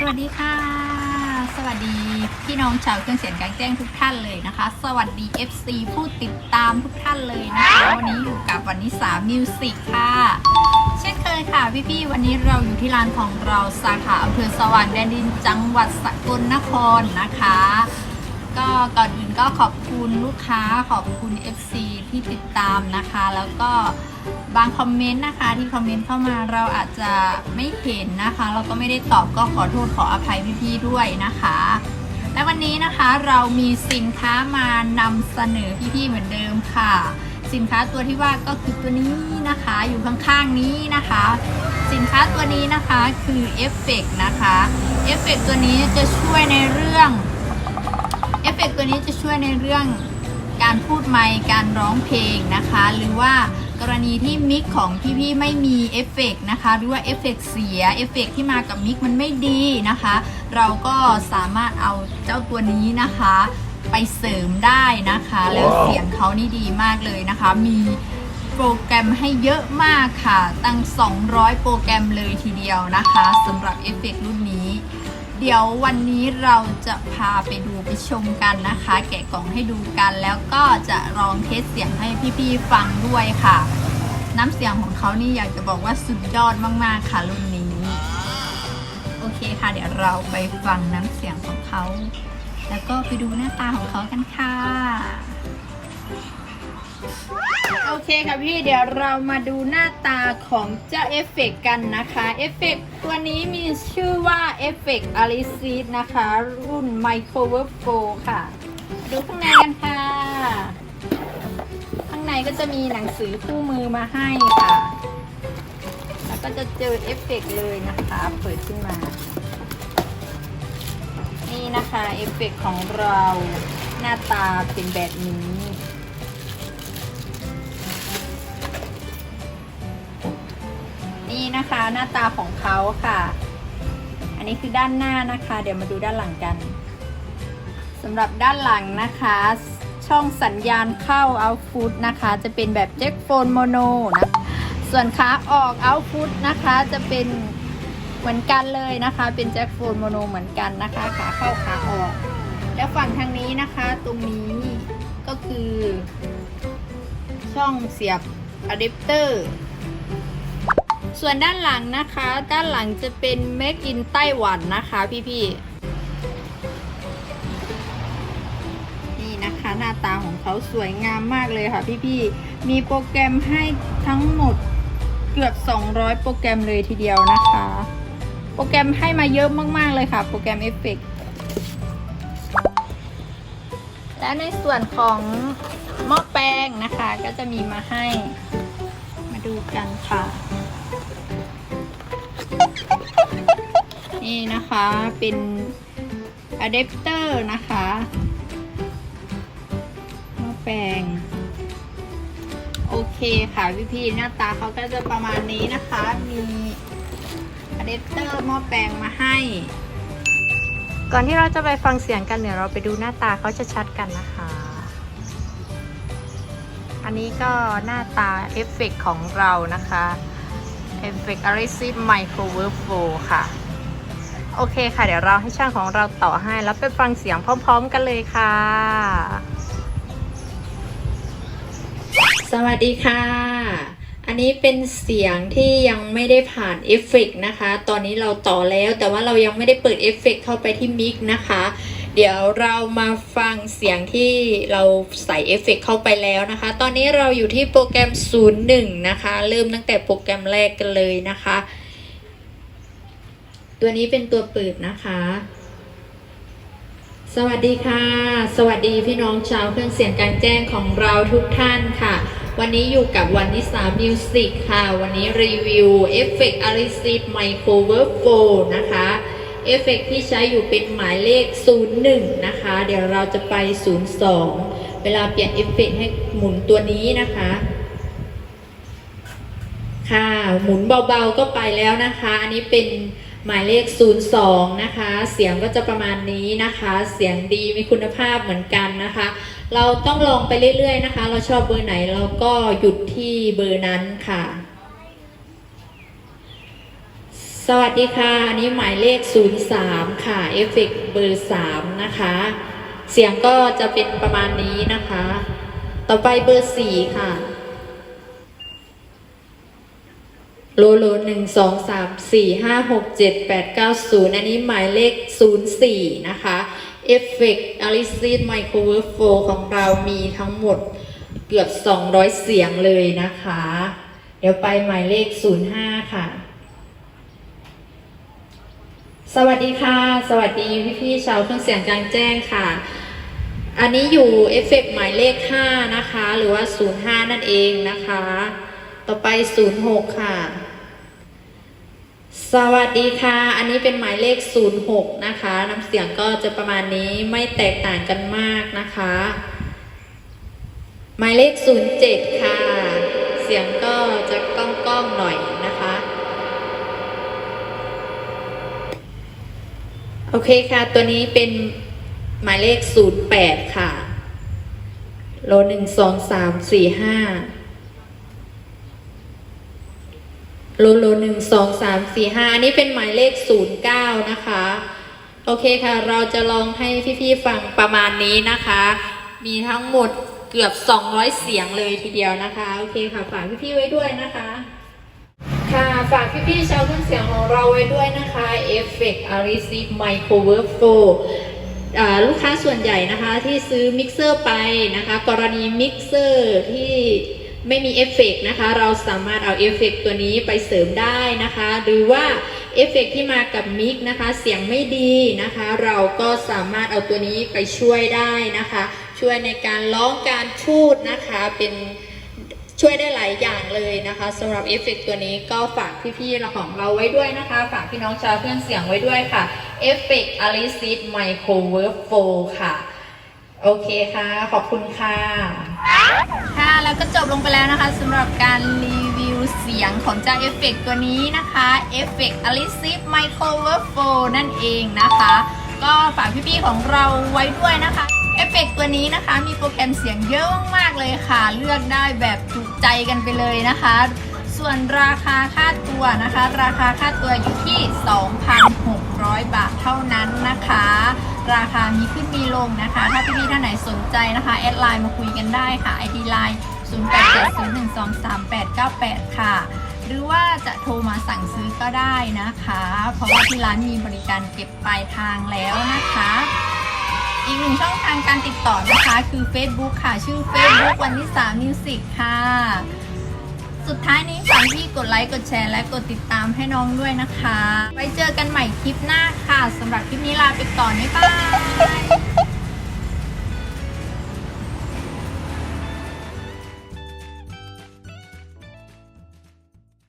สวัสดีค่ะ สวัสดีพี่น้องชาวเครื่องเสียงกลางแจ้งทุกท่านเลยนะคะ สวัสดี FC ผู้ติดตามทุกท่านเลยนะคะ วันนี้อยู่กับวันนิสามิวสิกค่ะ เช่นเคยค่ะพี่ๆวันนี้เราอยู่ที่ร้านของเราสาขาอำเภอสว่างแดนดินจังหวัดสกลนครนะคะ ก็ก่อนอื่นก็ขอบคุณลูกค้าขอบคุณ FC ที่ติดตามนะคะ แล้วก็บางคอมเมนต์นะคะที่คอมเมนต์เข้ามาเราอาจจะไม่เห็นนะคะ เราก็ไม่ได้ตอบก็ขอโทษขออภัยพี่ๆด้วยนะคะ และวันนี้นะคะเรามีสินค้ามานำเสนอพี่ๆเหมือนเดิมค่ะ สินค้าตัวที่ว่าก็คือตัวนี้นะคะ อยู่ข้างๆนี้นะคะ สินค้าตัวนี้นะคะคือเอฟเฟกนะคะเอฟเฟกตัวนี้จะช่วยในเรื่อง อฟเฟกต์ตัวนี้จะช่วยในเรื่องการพูดไมค์การร้องเพลงนะคะ หรือว่ากรณีที่มิกของพี่ๆไม่มีเอฟเฟกต์นะคะหรือว่าเอฟเฟกต์เสียเอฟเฟกต์ที่มากับมิกมันไม่ดีนะคะ เราก็สามารถเอาเจ้าตัวนี้นะคะ ไปเสริมได้นะคะ แล้วเสียงเขานี่ดีมากเลยนะคะ มีโปรแกรมให้เยอะมากค่ะ ตั้ง 200 โปรแกรมเลยทีเดียวนะคะสำหรับเอฟเฟกตรุ่น เดี๋ยววันนี้เราจะพาไปดูไปชมกันนะคะ แกะกล่องให้ดูกันแล้วก็จะลองเทสเสียงให้พี่ๆฟังด้วยค่ะ น้ำเสียงของเขานี่อยากจะบอกว่าสุดยอดมากๆค่ะรุ่นนี้ โอเคค่ะ เดี๋ยวเราไปฟังน้ำเสียงของเขา แล้วก็ไปดูหน้าตาของเขากันค่ะ โอเคค่ะพี่เดี๋ยวเรามาดูหน้าตาของเจ้าเอฟเฟกกันนะคะเอฟเฟกตัวนี้มีชื่อว่าเอฟเฟกอาริซีดนะคะ รุ่น Microwave Pro ค่ะ ดูข้างในกันค่ะ ข้างในก็จะมีหนังสือคู่มือมาให้ค่ะ แล้วก็จะเจอเอฟเฟกเลยนะคะ เปิดขึ้นมา นี่นะคะเอฟเฟกของเราหน้าตาเป็นแบบนี้ นี่นะคะหน้าตาของเขาค่ะ อันนี้คือด้านหน้านะคะ เดี๋ยวมาดูด้านหลังกันสำหรับด้านหลังนะคะ ช่องสัญญาณเข้า output นะคะ จะเป็นแบบแจ็คโฟนโมโนนะส่วนขาออก output นะคะจะเป็นเหมือนกันเลยนะคะ เป็นแจ็คโฟนโมโนเหมือนกันนะคะขาเข้าขาออก แล้วฝั่งทางนี้นะคะตรงนี้ก็คือ ช่องเสียบอะแดปเตอร์ ส่วนด้านหลังนะคะ ด้านหลังจะเป็น Make in ไต้หวันนะคะ พี่ๆ นี่นะคะหน้าตาของเขาสวยงามมากเลยค่ะพี่ๆ มีโปรแกรมให้ทั้งหมดเกือบ 200 โปรแกรมเลยทีเดียวนะคะ โปรแกรมให้มาเยอะมากๆเลยค่ะ โปรแกรมเอฟเฟกและในส่วนของหม้อแปลงนะคะ ก็จะมีมาให้มาดูกันค่ะ นี่นะคะเป็นอะแดปเตอร์นะคะหม้อแปลงโอเคค่ะพี่พี่ๆหน้าตาเขาก็จะประมาณนี้นะคะ มีอะแดปเตอร์หม้อแปลงมาให้ ก่อนที่เราจะไปฟังเสียงกันเดี๋ยวเราไปดูหน้าตาเขาชัดๆกันนะคะ อันนี้ก็หน้าตาเอฟเฟกของเรานะคะเอฟเฟกต์ a r i s i Microwave Pro ค่ะ โอเคค่ะ เดี๋ยวเราให้ช่างของเราต่อให้ แล้วไปฟังเสียงพร้อม ๆ กันเลยค่ะ สวัสดีค่ะ อันนี้เป็นเสียงที่ยังไม่ได้ผ่านเอฟเฟกต์นะคะ ตอนนี้เราต่อแล้วแต่ว่าเรายังไม่ได้เปิดเอฟเฟกต์เข้าไปที่มิกนะคะ เดี๋ยวเรามาฟังเสียงที่เราใส่เอฟเฟกต์เข้าไปแล้วนะคะ ตอนนี้เราอยู่ที่โปรแกรม 01 นะคะ เริ่มตั้งแต่โปรแกรมแรกกันเลยนะคะ ตัวนี้เป็นตัวเปิดนะคะ สวัสดีค่ะ สวัสดีพี่น้องชาวเครื่องเสียงกางแจ้งของเราทุกท่านค่ะ วันนี้อยู่กับวันนิสามิวสิกค่ะ วันนี้รีวิวเอฟเฟกต์อาริซิตไมโครเวฟโฟนะคะเอฟเฟกต์ที่ใช้อยู่เป็นหมายเลข 01 นะคะ เดี๋ยวเราจะไป 02 เวลาเปลี่ยนเอฟเฟกต์ให้หมุนตัวนี้นะคะ ค่ะ หมุนเบาๆก็ไปแล้วนะคะ อันนี้เป็น หมายเลข 02 นะคะ เสียงก็จะประมาณนี้นะคะ เสียงดีมีคุณภาพเหมือนกันนะคะ เราต้องลองไปเรื่อยๆนะคะ เราชอบเบอร์ไหนเราก็หยุดที่เบอร์นั้นค่ะ สวัสดีค่ะ อันนี้หมายเลข 03 ค่ะ เอฟเฟกเบอร์ 3 นะคะ เสียงก็จะเป็นประมาณนี้นะคะ ต่อไปเบอร์ 4 ค่ะ โลโลหนึ่งสองสามสี่ห้าหกเจ็ดแปดเก้าศูนย์อันนี้หมายเลขศูนย์สี่นะคะเอฟเฟกต์อลิซีดไมโครเวฟโฟของเรามีทั้งหมดเกือบ 200 เสียงเลยนะคะ เดี๋ยวไปหมายเลข 05 ค่ะ สวัสดีค่ะ สวัสดีพี่ๆชาวเครื่องเสียงกลางแจ้งค่ะ อันนี้อยู่เอฟเฟกต์หมายเลข 5 นะคะ หรือว่า 05 นั่นเองนะคะ ต่อไป 06 ค่ะ สวัสดีค่ะ อันนี้เป็นหมายเลข 06 นะคะ น้ำเสียงก็จะประมาณนี้ไม่แตกต่างกันมากนะคะ หมายเลข 07 ค่ะ เสียงก็จะก้องก้องหน่อยนะคะ โอเคค่ะ ตัวนี้เป็นหมายเลข 08 ค่ะ โลหนึ่งสองสามสี่ห้า โลโลหนึ่งสองสามสี่ห้าอันนี้เป็นหมายเลขศูนย์เก้านะคะ โอเคค่ะ เราจะลองให้พี่ๆฟังประมาณนี้นะคะ มีทั้งหมดเกือบ 200 เสียงเลยทีเดียวนะคะ โอเคค่ะ ฝากพี่ๆไว้ด้วยนะคะ ค่ะ ฝากพี่ๆชาวเครื่องเสียงของเราไว้ด้วยนะคะ Effect a r i s i Microwave 4อ่าลูกค้าส่วนใหญ่นะคะที่ซื้อมิกเซอร์ไปนะคะ กรณีมิกเซอร์ที่ ไม่มีเอฟเฟกต์นะคะ เราสามารถเอาเอฟเฟกต์ตัวนี้ไปเสริมได้นะคะ หรือว่าเอฟเฟกต์ที่มากับมิกนะคะ เสียงไม่ดีนะคะ เราก็สามารถเอาตัวนี้ไปช่วยได้นะคะ ช่วยในการร้องการพูดนะคะ เป็นช่วยได้หลายอย่างเลยนะคะสำหรับเอฟเฟกต์ตัวนี้ก็ฝากพี่ๆของเราไว้ด้วยนะคะ ฝากพี่น้องชาวเครื่องเสียงไว้ด้วยค่ะเอฟเฟกต์ a l i c i d Microwave 4ค่ะ โอเคค่ะ ขอบคุณค่ะ ค่ะแล้วก็จบลงไปแล้วนะคะสำหรับการรีวิวเสียงของเจ้าเอฟเฟกต์ตัวนี้นะคะเอฟเฟกต์ a l i c i d Microwave 4นั่นเองนะคะ ก็ฝากพี่ๆของเราไว้ด้วยนะคะเอฟเฟกต์ตัวนี้นะคะมีโปรแกรมเสียงเยอะมากๆเลยค่ะ เลือกได้แบบจุใจกันไปเลยนะคะ ส่วนราคาค่าตัวนะคะ ราคาค่าตัวอยู่ที่ 2,600 บาทเท่านั้นนะคะ ราคามีขึ้นมีลงนะคะ ถ้าพี่ๆท่านไหนสนใจนะคะแอดไลน์มาคุยกันได้ค่ะ ID Line 0870123898 ค่ะ หรือว่าจะโทรมาสั่งซื้อก็ได้นะคะ เพราะว่าที่ร้านมีบริการเก็บปลายทางแล้วนะคะ อีกหนึ่งช่องทางการติดต่อนะคะ คือ Facebook ค่ะ ชื่อ Facebook วันที่3 Music ค่ะ สุดท้ายนี้ฝากพี่กดไลค์ กดแชร์ และกดติดตามให้น้องด้วยนะคะ ไว้เจอกันใหม่คลิปหน้าค่ะสำหรับคลิปนี้ลาไปก่อนบ๊ายบาย